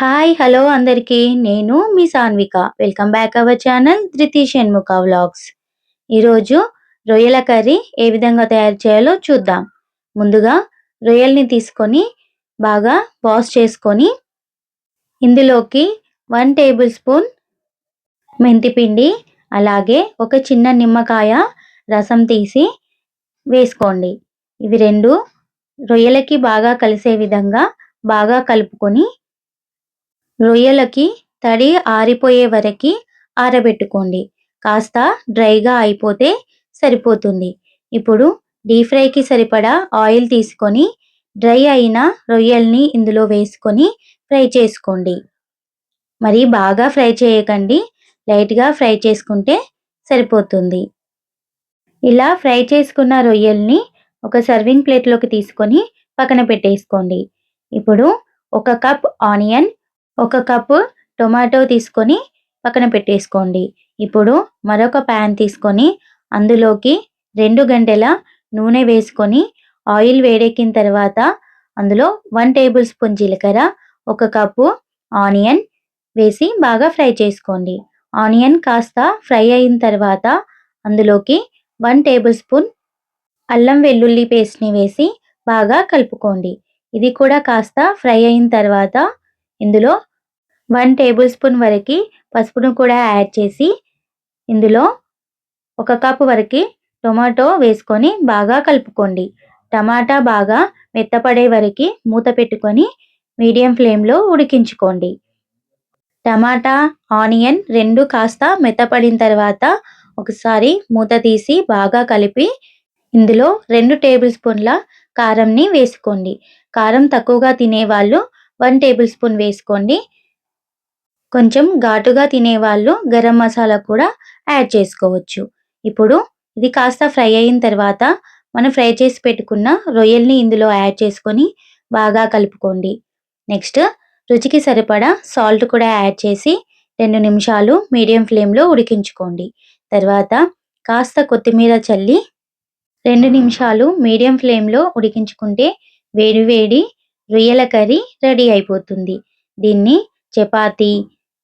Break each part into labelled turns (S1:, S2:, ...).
S1: Hi hello అందరికీ. నేను మీ Sanvika. Welcome back our channel Dhruti Shanmukha vlogs. ఈరోజు రొయ్యల కర్రీ ఏ విధంగా తయారు చేయాలో చూద్దాం. ముందుగా రొయ్యల్ని తీసుకొని బాగా వాష్ చేసుకొని ఇందులోకి వన్ టేబుల్ స్పూన్ మెంతిపిండి అలాగే ఒక చిన్న నిమ్మకాయ రసం తీసి వేసుకోండి. ఇవి రెండు రొయ్యలకి బాగా కలిసే విధంగా బాగా కలుపుకొని రొయ్యలకి తడి ఆరిపోయే వరకు ఆరబెట్టుకోండి. కాస్త డ్రైగా అయిపోతే సరిపోతుంది. ఇప్పుడు డీప్ ఫ్రైకి సరిపడా ఆయిల్ తీసుకొని డ్రై అయిన రొయ్యల్ని ఇందులో వేసుకొని ఫ్రై చేసుకోండి. మరి బాగా ఫ్రై చేయకండి. లైట్గా ఫ్రై చేసుకుంటే సరిపోతుంది. ఇలా ఫ్రై చేసుకున్న రొయ్యల్ని ఒక సర్వింగ్ ప్లేట్లోకి తీసుకొని పక్కన పెట్టేసుకోండి. ఇప్పుడు ఒక కప్ ఆనియన్ ఒక కప్పు టొమాటో తీసుకొని పక్కన పెట్టేసుకోండి. ఇప్పుడు మరొక ప్యాన్ తీసుకొని అందులోకి రెండు గంటల నూనె వేసుకొని ఆయిల్ వేడెక్కిన తర్వాత అందులో వన్ టేబుల్ స్పూన్ జీలకర్ర ఒక కప్పు ఆనియన్ వేసి బాగా ఫ్రై చేసుకోండి. ఆనియన్ కాస్త ఫ్రై అయిన తర్వాత అందులోకి వన్ టేబుల్ స్పూన్ అల్లం వెల్లుల్లి పేస్ట్ని వేసి బాగా కలుపుకోండి. ఇది కూడా కాస్త ఫ్రై అయిన తర్వాత ఇందులో వన్ టేబుల్ స్పూన్ వరకు పసుపును కూడా యాడ్ చేసి ఇందులో ఒక కప్ వరకు టొమాటో వేసుకొని బాగా కలుపుకోండి. టమాటా బాగా మెత్తపడే వరకు మూత పెట్టుకొని మీడియం ఫ్లేమ్లో ఉడికించుకోండి. టమాటా ఆనియన్ రెండు కాస్త మెత్తపడిన తర్వాత ఒకసారి మూత తీసి బాగా కలిపి ఇందులో రెండు టేబుల్ స్పూన్ల కారంని వేసుకోండి. కారం తక్కువగా తినేవాళ్ళు వన్ టేబుల్ స్పూన్ వేసుకోండి. కొంచెం ఘాటుగా తినేవాళ్ళు గరం మసాలా కూడా యాడ్ చేసుకోవచ్చు. ఇప్పుడు ఇది కాస్త ఫ్రై అయిన తర్వాత మనం ఫ్రై చేసి పెట్టుకున్న రొయ్యల్ని ఇందులో యాడ్ చేసుకొని బాగా కలుపుకోండి. నెక్స్ట్ రుచికి సరిపడా సాల్ట్ కూడా యాడ్ చేసి రెండు నిమిషాలు మీడియం ఫ్లేమ్లో ఉడికించుకోండి. తర్వాత కాస్త కొత్తిమీర చల్లి రెండు నిమిషాలు మీడియం ఫ్లేమ్లో ఉడికించుకుంటే వేడి వేడి రొయ్యల కర్రీ రెడీ అయిపోతుంది. దీన్ని చపాతీ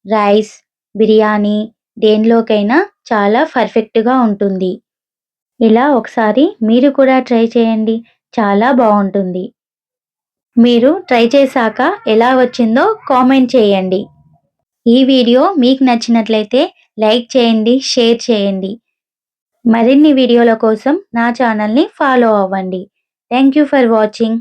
S1: రైస్ బిర్యానీ దేనిలోకైనా చాలా పర్ఫెక్ట్గా ఉంటుంది. ఇలా ఒకసారి మీరు కూడా ట్రై చేయండి. చాలా బాగుంటుంది. మీరు ట్రై చేశాక ఎలా వచ్చిందో కామెంట్ చేయండి. ఈ వీడియో మీకు నచ్చినట్లయితే లైక్ చేయండి షేర్ చేయండి. మరిన్ని వీడియోల కోసం నా ఛానల్ని ఫాలో అవ్వండి. Thank you for watching.